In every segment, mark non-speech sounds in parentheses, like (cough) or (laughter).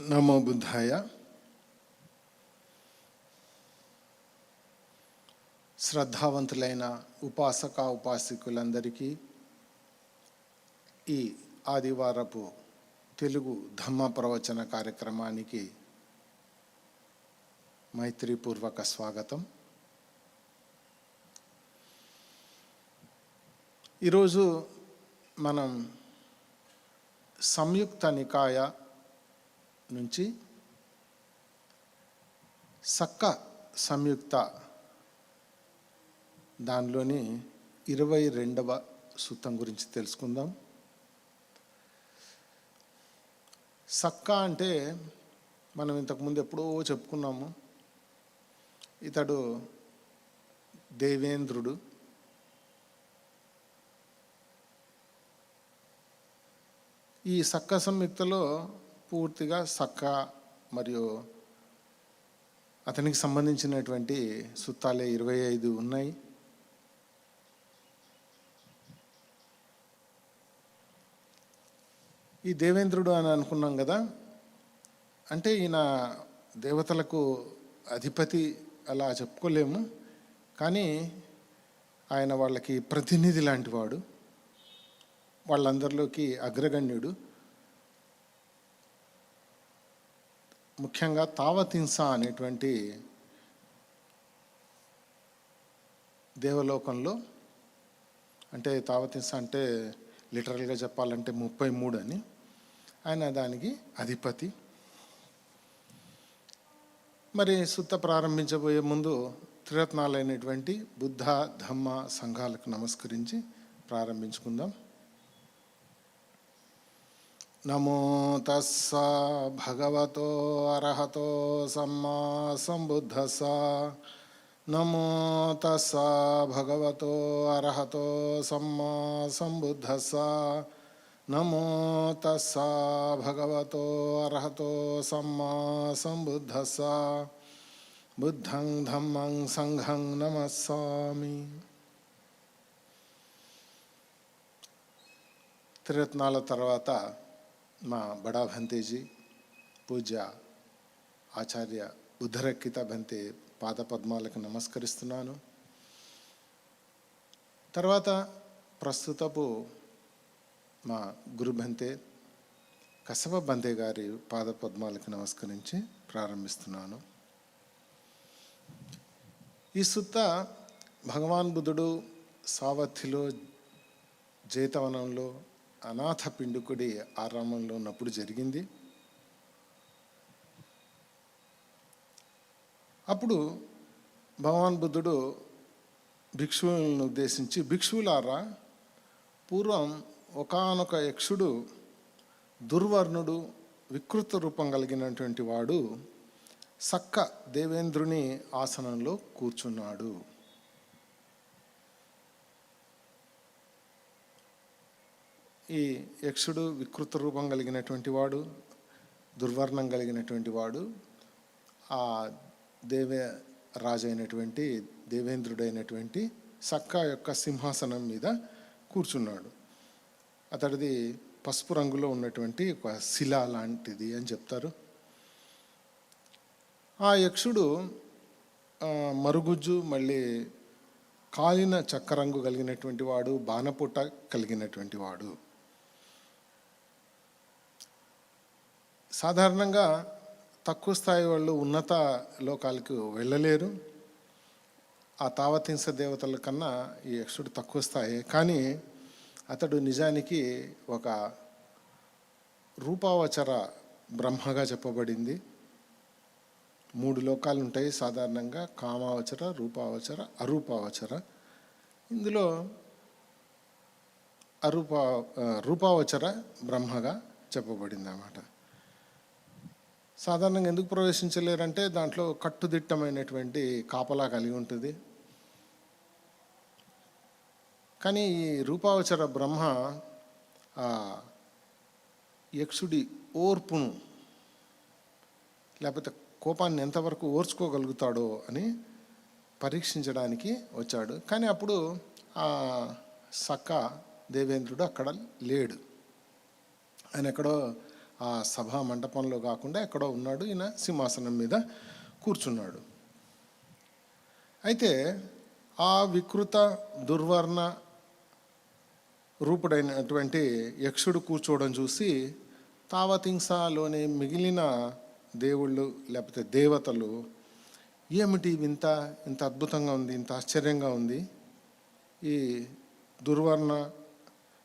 నమో బుద్ధాయ. శ్రద్ధావంతులైన ఉపాసక ఉపాసికులందరికీ ఈ ఆదివారపు తెలుగు ధమ్మ ప్రవచన కార్యక్రమానికి మైత్రిపూర్వక స్వాగతం. ఈరోజు మనం సంయుక్త నికాయ నుంచి సక్క సంయుక్త దానిలోని ఇరవై రెండవ సూత్రం గురించి తెలుసుకుందాం. సక్క అంటే మనం ఇంతకుముందు ఎప్పుడో చెప్పుకున్నాము. ఇతడు దేవేంద్రుడు. ఈ సక్క సంయుక్తలో పూర్తిగా సక్క మరియు అతనికి సంబంధించినటువంటి సుత్తాలే ఇరవై ఐదు ఉన్నాయి. ఈ దేవేంద్రుడు అని అనుకున్నాం కదా అంటే ఈయన దేవతలకు అధిపతి అలా చెప్పుకోలేము కానీ ఆయన వాళ్ళకి ప్రతినిధి లాంటి వాడు వాళ్ళందరిలోకి అగ్రగణ్యుడు. ముఖ్యంగా తావతింస అనేటువంటి దేవలోకంలో అంటే తావతింస అంటే లిటరల్గా చెప్పాలంటే ముప్పై మూడు అని ఆయన దానికి అధిపతి. మరి సుత్త ప్రారంభించబోయే ముందు త్రిరత్నాలైనటువంటి బుద్ధ ధమ్మ సంఘాలకు నమస్కరించి ప్రారంభించుకుందాం. నమో తస్స భగవతో అర్హతో సమ్మా సంబుద్ధస్స నమో తస్స భగవతో అర్హతో సమ్మా సంబుద్ధస్స నమో తస్స భగవతో అర్హతో సమ్మా సంబుద్ధస్స బుద్ధం ధమ్మం సంఘం నమస్సామి త్రిరత్నాల తర్వాత మా బడా భంతేజీ పూజ్య ఆచార్య బుద్ధరక్కిత భంతే పాద పద్మాలకు నమస్కరిస్తున్నాను. తర్వాత ప్రస్తుతపు మా గురు భంతే కసవ బంతే గారి పాద పద్మాలకు నమస్కరించి ప్రారంభిస్తున్నాను. ఈ సుత్త భగవాన్ బుద్ధుడు సావథిలో జైతవనంలో అనాథ పిండుకుడి ఆరామంలో ఉన్నప్పుడు జరిగింది. అప్పుడు భగవాన్ బుద్ధుడు భిక్షువులను ఉద్దేశించి భిక్షువులారా పూర్వం ఒకానొక యక్షుడు దుర్వర్ణుడు వికృత రూపం కలిగినటువంటి వాడు సక్క దేవేంద్రుని ఆసనంలో కూర్చున్నాడు. ఈ యక్షుడు వికృత రూపం కలిగినటువంటి వాడు దుర్వర్ణం కలిగినటువంటి వాడు ఆ దేవే రాజు అయినటువంటి దేవేంద్రుడైనటువంటి సక్క యొక్క సింహాసనం మీద కూర్చున్నాడు. అతడిది పసుపు రంగులో ఉన్నటువంటి ఒక శిల లాంటిది అని చెప్తారు. ఆ యక్షుడు మరుగుజ్జు మళ్ళీ కాలిన చక్కరంగు కలిగినటువంటి వాడు బాణపుట్ట కలిగినటువంటి వాడు. సాధారణంగా తక్కువ స్థాయి వాళ్ళు ఉన్నత లోకాలకు వెళ్ళలేరు. ఆ తావతింస దేవతల కన్నా ఈ యక్షుడు తక్కువ స్థాయి. కానీ అతడు నిజానికి ఒక రూపావచర బ్రహ్మగా చెప్పబడింది. మూడు లోకాలు ఉంటాయి సాధారణంగా. కామావచర రూపావచర అరూపావచర. ఇందులో అరూపా రూపావచర బ్రహ్మగా చెప్పబడింది అన్నమాట సాధారణంగా ఎందుకు ప్రవేశించలేరంటే దాంట్లో కట్టుదిట్టమైనటువంటి కాపలా కలిగి ఉంటుంది. కానీ ఈ రూపావచర బ్రహ్మ యక్షుడి ఓర్పును లేకపోతే కోపాన్ని ఎంతవరకు ఓర్చుకోగలుగుతాడో అని పరీక్షించడానికి వచ్చాడు. కానీ అప్పుడు ఆ సక్క దేవేంద్రుడు అక్కడ లేడు. ఆయన ఎక్కడో ఆ సభా మండపంలో కాకుండా ఎక్కడో ఉన్నాడు. ఈయన సింహాసనం మీద కూర్చున్నాడు. అయితే ఆ వికృత దుర్వర్ణ రూపుడైనటువంటి యక్షుడు కూర్చోవడం చూసి తావతింసాలోని మిగిలిన దేవుళ్ళు లేకపోతే దేవతలు ఏమిటి వింత? ఇంత అద్భుతంగా ఉంది ఇంత ఆశ్చర్యంగా ఉంది. ఈ దుర్వర్ణ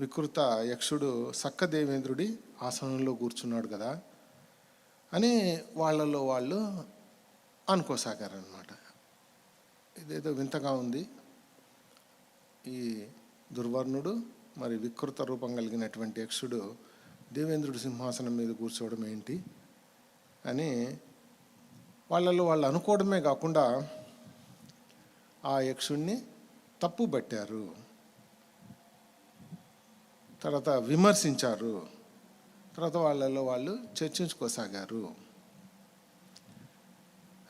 వికృత యక్షుడు సక్క దేవేంద్రుడి ఆసనంలో కూర్చున్నాడు కదా అని వాళ్ళలో వాళ్ళు అనుకోసాగారనమాట ఇదేదో వింతగా ఉంది. ఈ దుర్వర్ణుడు మరి వికృత రూపం కలిగినటువంటి యక్షుడు దేవేంద్రుడి సింహాసనం మీద కూర్చోవడం ఏంటి అని వాళ్ళలో వాళ్ళు అనుకోవడమే కాకుండా ఆ యక్షుణ్ణి తప్పు పట్టారు తర్వాత విమర్శించారు. తర్వాత వాళ్ళలో వాళ్ళు చర్చించుకోసాగారు.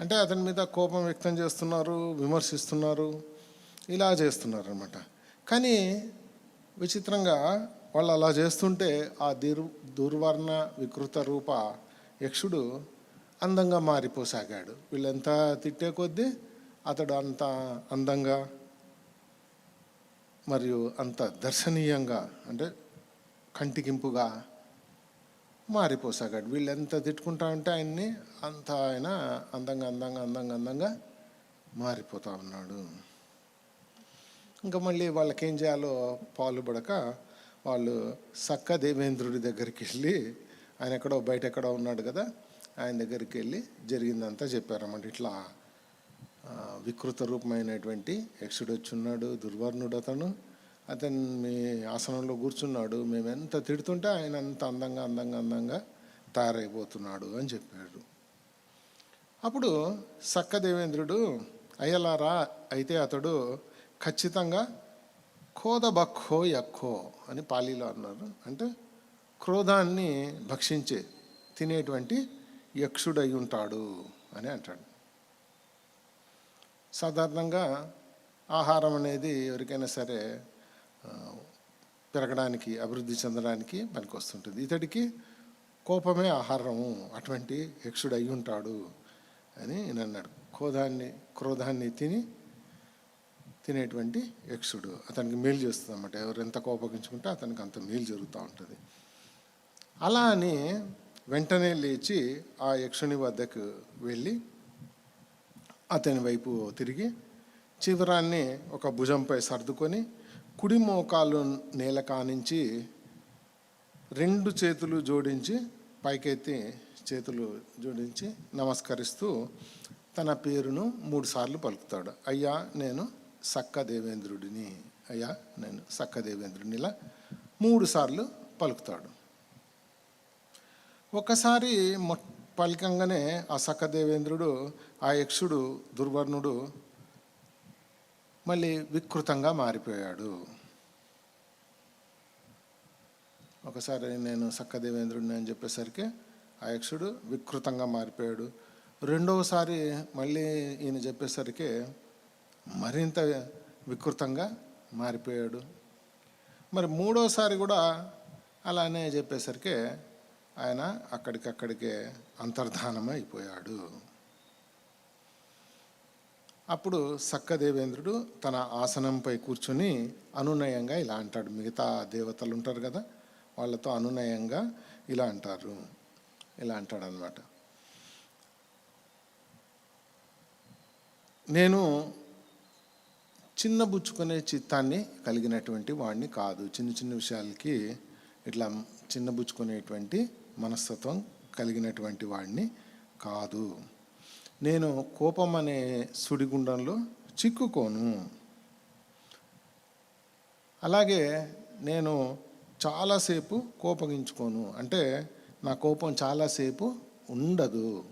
అంటే అతని మీద కోపం వ్యక్తం చేస్తున్నారు విమర్శిస్తున్నారు ఇలా చేస్తున్నారు అనమాట కానీ విచిత్రంగా వాళ్ళు అలా చేస్తుంటే ఆ దుర్ దుర్వర్ణ వికృత రూప యక్షుడు అందంగా మారిపోసాగాడు. వీళ్ళెంత తిట్టే కొద్దీ అతడు అంత అందంగా మరియు అంత దర్శనీయంగా అంటే కంటికింపుగా మారిపోసాగాడు. వీళ్ళు ఎంత తిట్టుకుంటా ఉంటే ఆయన్ని అంత ఆయన అందంగా అందంగా అందంగా అందంగా మారిపోతా ఉన్నాడు. ఇంకా మళ్ళీ వాళ్ళకి ఏం చేయాలో పాలుపడక వాళ్ళు సక్క దేవేంద్రుడి దగ్గరికి వెళ్ళి ఆయన ఎక్కడో బయట ఎక్కడో ఉన్నాడు కదా ఆయన దగ్గరికి వెళ్ళి జరిగిందంతా చెప్పారన్నమాట. ఇట్లా వికృత రూపమైనటువంటి యక్షుడు వచ్చి ఉన్నాడు దుర్వర్ణుడు అతను అతను మీ ఆసనంలో కూర్చున్నాడు. మేము ఎంత తిడుతుంటే ఆయన అంత అందంగా అందంగా అందంగా తయారైపోతున్నాడు అని చెప్పాడు. అప్పుడు సక్క దేవేంద్రుడు అయ్యలారా అయితే అతడు ఖచ్చితంగా కోదబక్కో యక్కో అని పాలీలో అన్నారు. అంటే క్రోధాన్ని భక్షించే తినేటువంటి యక్షుడై ఉంటాడు అని అంటాడు. సాధారణంగా ఆహారం అనేది ఎవరికైనా సరే పెరగడానికి అభివృద్ధి చెందడానికి పనికి వస్తుంటుంది ఇతడికి కోపమే ఆహారము అటువంటి యక్షుడు అయి ఉంటాడు అని ఈయన అన్నాడు. క్రోధాన్ని క్రోధాన్ని తిని తినేటువంటి యక్షుడు అతనికి మేలు చేస్తుంది అన్నమాట ఎవరు ఎంత కోపగించుకుంటే అతనికి అంత మేలు జరుగుతూ ఉంటుంది. అలా అని వెంటనే లేచి ఆ యక్షుని వద్దకు వెళ్ళి అతని వైపు తిరిగి చివరాన్ని ఒక భుజంపై సర్దుకొని కుడి మోకాలు నేల కానించి రెండు చేతులు జోడించి పైకెత్తి చేతులు జోడించి నమస్కరిస్తూ తన పేరును మూడుసార్లు పలుకుతాడు. అయ్యా నేను సక్క దేవేంద్రుడిని. అయ్యా నేను సక్క దేవేంద్రుడిని. ఇలా పలుకుతాడు. ఒకసారి మొ పలికంగానే ఆ సక్క దేవేంద్రుడు ఆ యక్షుడు దుర్వర్ణుడు మళ్ళీ వికృతంగా మారిపోయాడు. ఒకసారి నేను సక్కదేవేంద్రుడిని అని చెప్పేసరికి ఆ యక్షుడు వికృతంగా మారిపోయాడు. రెండవసారి మళ్ళీ ఈయన చెప్పేసరికి మరింత వికృతంగా మారిపోయాడు. మరి మూడోసారి కూడా అలానే చెప్పేసరికి ఆయన అక్కడికక్కడికే అంతర్ధానం అయిపోయాడు అప్పుడు సక్కదేవేంద్రుడు తన ఆసనంపై కూర్చుని అనునయంగా ఇలా అంటాడు. మిగతా దేవతలు ఉంటారు కదా వాళ్ళతో అనునయంగా ఇలా అంటారు. ఇలా అంటాడు అనమాట నేను చిన్నబుచ్చుకునే చిత్తాన్ని కలిగినటువంటి వాడిని కాదు. చిన్న చిన్న విషయాలకి ఇట్లా చిన్నబుచ్చుకునేటువంటి మనస్తత్వం కలిగినటువంటి వాడిని కాదు. నేను కోపం అనే సుడిగుండంలో చిక్కుకోను. అలాగే నేను చాలాసేపు కోపగించుకోను. అంటే నా కోపం చాలాసేపు ఉండదు.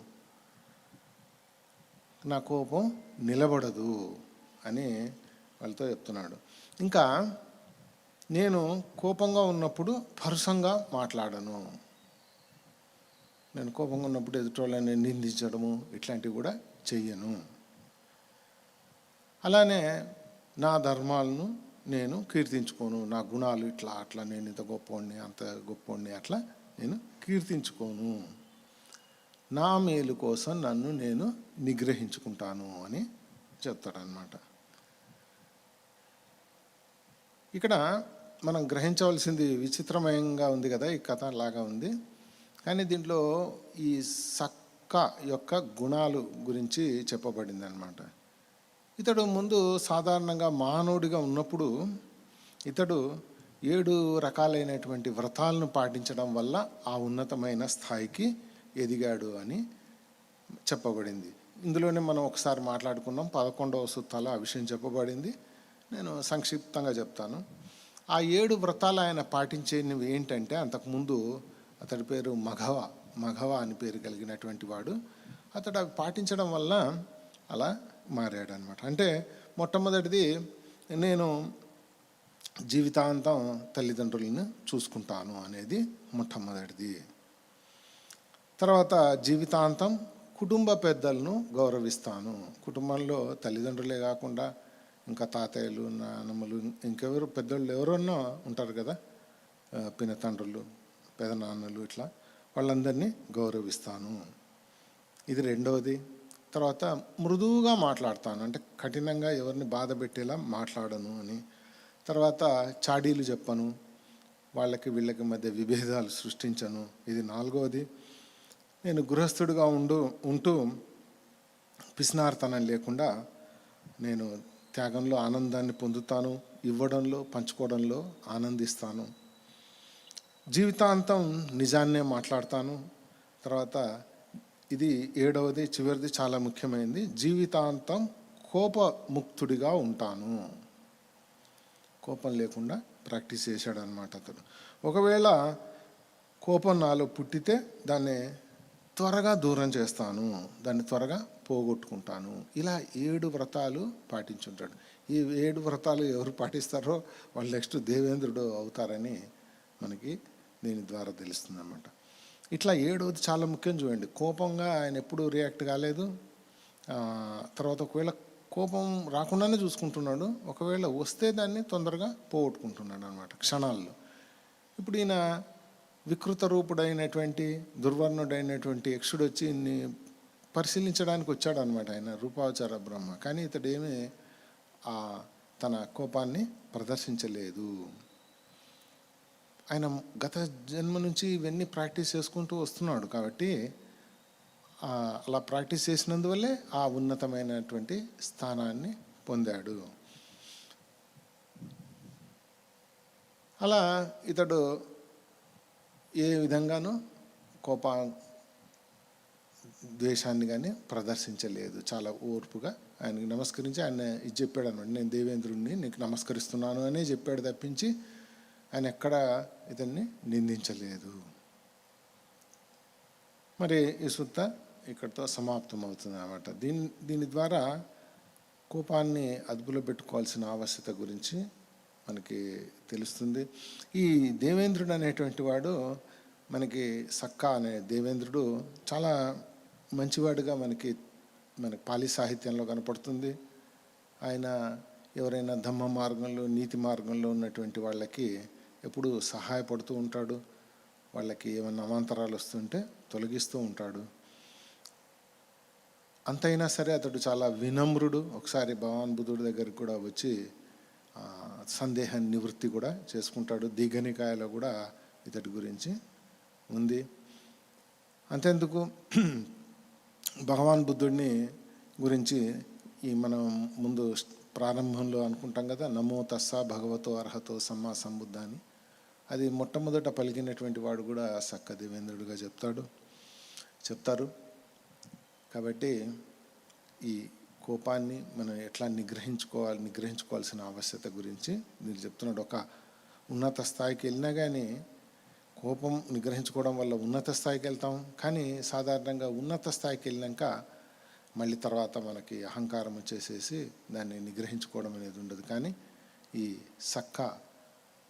నా కోపం నిలబడదు అని వాళ్ళతో చెప్తున్నాడు. ఇంకా నేను కోపంగా ఉన్నప్పుడు పరుసంగా మాట్లాడను. నేను కోపంగా ఉన్నప్పుడు ఎదుటోళ్ళని నిందించడము ఇట్లాంటివి కూడా చెయ్యను. అలానే నా ధర్మాలను నేను కీర్తించుకోను. నా గుణాలు ఇట్లా అట్లా నేను ఇంత గొప్పవాడిని అంత గొప్పవాడిని అట్లా నేను కీర్తించుకోను. నా మేలు కోసం నన్ను నేను నిగ్రహించుకుంటాను అని చెప్తాడనమాట ఇక్కడ మనం గ్రహించవలసింది విచిత్రమయంగా ఉంది కదా ఈ కథ లాగా ఉంది. కానీ దీంట్లో ఈ సక్క యొక్క గుణాలు గురించి చెప్పబడింది అనమాట ఇతడు ముందు సాధారణంగా మానవుడిగా ఉన్నప్పుడు ఇతడు ఏడు రకాలైనటువంటి వ్రతాలను పాటించడం వల్ల ఆ ఉన్నతమైన స్థాయికి ఎదిగాడు అని చెప్పబడింది. ఇందులోనే మనం ఒకసారి మాట్లాడుకున్నాం. పదకొండవ సుత్తాలో ఆ విషయం చెప్పబడింది. నేను సంక్షిప్తంగా చెప్తాను. ఆ ఏడు వ్రతాలు ఆయన పాటించేవి ఏంటంటే అంతకుముందు అతడి పేరు మఘవ మఘవ అని పేరు కలిగినటువంటి వాడు. అతడు అవి పాటించడం వల్ల అలా మారాడు అనమాట అంటే మొట్టమొదటిది నేను జీవితాంతం తల్లిదండ్రులను చూసుకుంటాను అనేది మొట్టమొదటిది. తర్వాత జీవితాంతం కుటుంబ పెద్దలను గౌరవిస్తాను. కుటుంబంలో తల్లిదండ్రులే కాకుండా ఇంకా తాతయ్యలు నాన్నమ్మలు ఇంకెవరు పెద్దోళ్ళు ఎవరన్నా ఉంటారు కదా ఆ, పినతండ్రులు. పెదనాన్నలు ఇట్లా వాళ్ళందరినీ గౌరవిస్తాను. ఇది రెండవది. తర్వాత మృదువుగా మాట్లాడతాను. అంటే కఠినంగా ఎవరిని బాధ పెట్టేలా మాట్లాడను అని. తర్వాత చాడీలు చెప్పను. వాళ్ళకి వీళ్ళకి మధ్య విభేదాలు సృష్టించను. ఇది నాలుగవది. నేను గృహస్థుడిగా ఉండు ఉంటూ పిసినార్తనం లేకుండా నేను త్యాగంలో ఆనందాన్ని పొందుతాను. ఇవ్వడంలో పంచుకోవడంలో ఆనందిస్తాను. జీవితాంతం నిజాన్నే మాట్లాడతాను. తర్వాత ఇది ఏడవది చివరిది చాలా ముఖ్యమైనది. జీవితాంతం కోపముక్తుడిగా ఉంటాను. కోపం లేకుండా ప్రాక్టీస్ చేశాడనమాట అతను. అతడు ఒకవేళ కోపం నాలో పుట్టితే దాన్ని త్వరగా దూరం చేస్తాను. దాన్ని త్వరగా పోగొట్టుకుంటాను. ఇలా ఏడు వ్రతాలు పాటించుంటాడు. ఈ ఏడు వ్రతాలు ఎవరు పాటిస్తారో వాళ్ళు నెక్స్ట్ దేవేంద్రుడు అవుతారని మనకి దీని ద్వారా తెలుస్తుంది అనమాట ఇట్లా ఏడవది చాలా ముఖ్యం చూడండి. కోపంగా ఆయన ఎప్పుడు రియాక్ట్ కాలేదు. తర్వాత ఒకవేళ కోపం రాకుండానే చూసుకుంటున్నాడు. ఒకవేళ వస్తే దాన్ని తొందరగా పోగొట్టుకుంటున్నాడు అనమాట క్షణాల్లో. ఇప్పుడు ఈయన వికృత రూపుడైనటువంటి దుర్వర్ణుడైనటువంటి యక్షుడు వచ్చి ఇన్ని పరిశీలించడానికి వచ్చాడు అనమాట ఆయన రూపావచార బ్రహ్మ. కానీ ఇతడేమీ ఆ తన కోపాన్ని ప్రదర్శించలేదు. ఆయన గత జన్మ నుంచి ఇవన్నీ ప్రాక్టీస్ చేసుకుంటూ వస్తున్నాడు కాబట్టి అలా ప్రాక్టీస్ చేసినందువల్లే ఆ ఉన్నతమైనటువంటి స్థానాన్ని పొందాడు. అలా ఇతడు ఏ విధంగానూ కోప ద్వేషాన్ని కానీ ప్రదర్శించలేదు. చాలా ఓర్పుగా ఆయనకి నమస్కరించి ఆయన ఇది చెప్పాడు అనమాట నేను దేవేంద్రుడిని నీకు నమస్కరిస్తున్నాను అనే చెప్పాడు తప్పించి ఆయన ఎక్కడ ఇతన్ని నిందించలేదు. మరి ఈ సుత్త ఇక్కడితో సమాప్తం అవుతుంది అన్నమాట దీని దీని ద్వారా కోపాన్ని అదుపులో పెట్టుకోవాల్సిన ఆవశ్యకత గురించి మనకి తెలుస్తుంది. ఈ దేవేంద్రుడు అనేటువంటి వాడు మనకి సక్కా అనే దేవేంద్రుడు చాలా మంచివాడుగా మనకి మనకి పాలి సాహిత్యంలో కనపడుతుంది. ఆయన ఎవరైనా ధమ్మ మార్గంలో నీతి మార్గంలో ఉన్నటువంటి వాళ్ళకి ఎప్పుడు సహాయపడుతూ ఉంటాడు. వాళ్ళకి ఏమైనా అవాంతరాలు వస్తుంటే తొలగిస్తూ ఉంటాడు. అంతైనా సరే అతడు చాలా వినమ్రుడు. ఒకసారి భగవాన్ బుద్ధుడి దగ్గరికి కూడా వచ్చి సందేహ నివృత్తి కూడా చేసుకుంటాడు. దీఘనికాయలో కూడా ఇతడి గురించి ఉంది. అంతెందుకు (clears throat) భగవాన్ బుద్ధుడిని గురించి ఈ మనం ముందు ప్రారంభంలో అనుకుంటాం కదా నమో తస్సా భగవతో అర్హతో సమ్మా సంబుద్ధ అని అది మొట్టమొదట పలికినటువంటి వాడు కూడా సక్క దేవేంద్రుడిగా చెప్తాడు. చెప్తారు. కాబట్టి ఈ కోపాన్ని మనం ఎట్లా నిగ్రహించుకోవాలి నిగ్రహించుకోవాల్సిన ఆవశ్యకత గురించి మీరు చెప్తున్నాడు. ఒక ఉన్నత స్థాయికి వెళ్ళినా కానీ కోపం నిగ్రహించుకోవడం వల్ల ఉన్నత స్థాయికి వెళ్తాం. కానీ సాధారణంగా ఉన్నత స్థాయికి వెళ్ళినాక మళ్ళీ తర్వాత మనకి అహంకారం వచ్చేసేసి దాన్ని నిగ్రహించుకోవడం అనేది ఉండదు. కానీ ఈ సక్క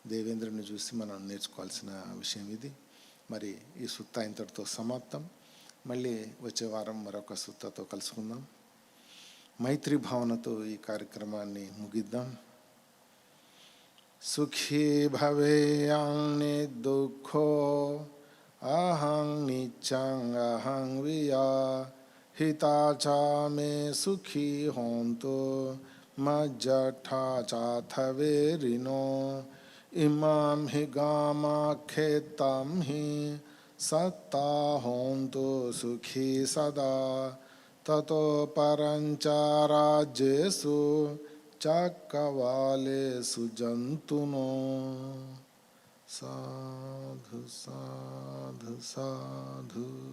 దేవేంద్రుని చూసి మనం నేర్చుకోవాల్సిన విషయం ఇది మరి ఈ సుత్త ఇంతటితో సమాప్తం మళ్ళీ వచ్చే వారం మరొక సుత్తతో కలుసుకుందాం మైత్రి భావనతో ఈ కార్యక్రమాన్ని ముగిద్దాం సుఖీ భవేయాన్ని దుఃఖో अहं नित्यं अहं विया हिता च मे सुखी होन्तु मज्जठा चाथवेरिनो इमां हि गामाखेत्तं हि सत्ता होन्तु सुखी सदा। ततो परञ्च राज्येषु चक्रवालेषु जन्तुनो। साधु साधु साधु।